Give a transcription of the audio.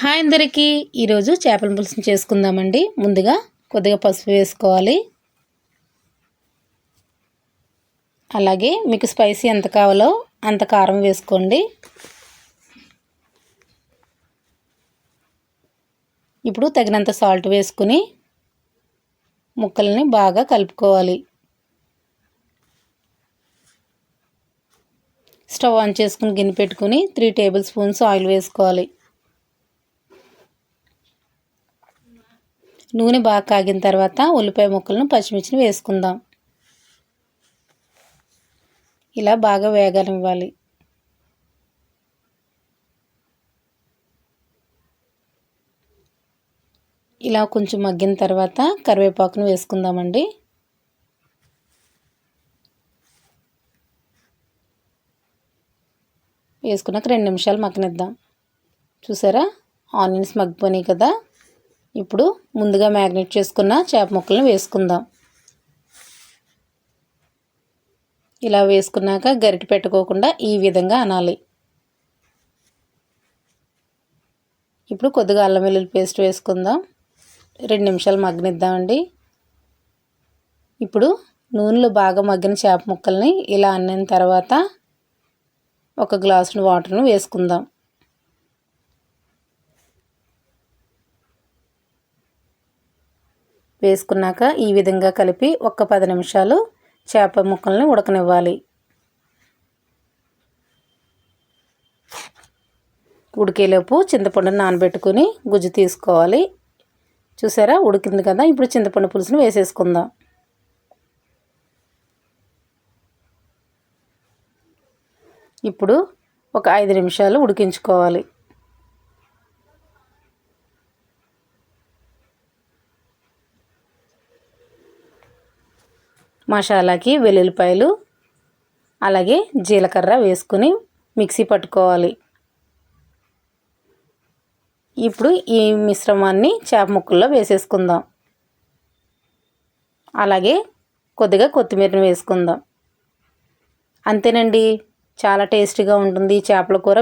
Hi అందరికీ. ఈరోజు చేపల పులుసు చేసుకుందామండి. ముందుగా కొద్దిగా పసుపు వేసుకోవాలి. అలాగే మీకు స్పైసీ ఎంత కావాలో అంత కారం వేసుకోండి. ఇప్పుడు తగినంత సాల్ట్ వేసుకుని ముక్కల్ని బాగా కలుపుకోవాలి. స్టవ్ ఆన్ చేసుకుని గిన్నె పెట్టుకుని త్రీ టేబుల్ స్పూన్స్ ఆయిల్ వేసుకోవాలి. నూనె బాగా కాగిన తర్వాత ఉల్లిపాయ ముక్కలను పచ్చిమిర్చిని వేసుకుందాం. ఇలా బాగా వేగనివ్వాలి. ఇలా కొంచెం మగ్గిన తర్వాత కరివేపాకును వేసుకుందామండి. వేసుకున్నాక రెండు నిమిషాలు మగ్గనిద్దాం. చూసారా? ఆనియన్స్ మగ్గిపోయినాయి కదా? ఇప్పుడు ముందుగా మ్యాగ్నెట్ చేసుకున్న చేప ముక్కలను వేసుకుందాం. ఇలా వేసుకున్నాక గరిటె పెట్టుకోకుండా ఈ విధంగా అనాలి. ఇప్పుడు కొద్దిగా అల్లం వెల్లుల్లి పేస్ట్ వేసుకుందాం. రెండు నిమిషాలు మగ్గనిద్దామండి. ఇప్పుడు నూనెలో బాగా మగ్గిన చేప ముక్కల్ని ఇలా అన్నిన తర్వాత ఒక గ్లాసు వాటర్ను వేసుకుందాం. వేసుకున్నాక ఈ విధంగా కలిపి ఒక్క పది నిమిషాలు చేప ముక్కల్ని ఉడకనివ్వాలి. ఉడికేలోపు చింతపండుని నానబెట్టుకుని గుజ్జు తీసుకోవాలి. చూసారా? ఉడికింది కదా? ఇప్పుడు చింతపండు పులుసుని వేసేసుకుందాం. ఇప్పుడు ఒక ఐదు నిమిషాలు ఉడికించుకోవాలి. మసాలాకి వెల్లుల్లిపాయలు అలాగే జీలకర్ర వేసుకుని మిక్సీ పట్టుకోవాలి. ఇప్పుడు ఈ మిశ్రమాన్ని చేప ముక్కల్లో వేసేసుకుందాం. అలాగే కొద్దిగా కొత్తిమీరని వేసుకుందాం. అంతేనండి చాలా టేస్టీగా ఉంటుంది చేపల కూర.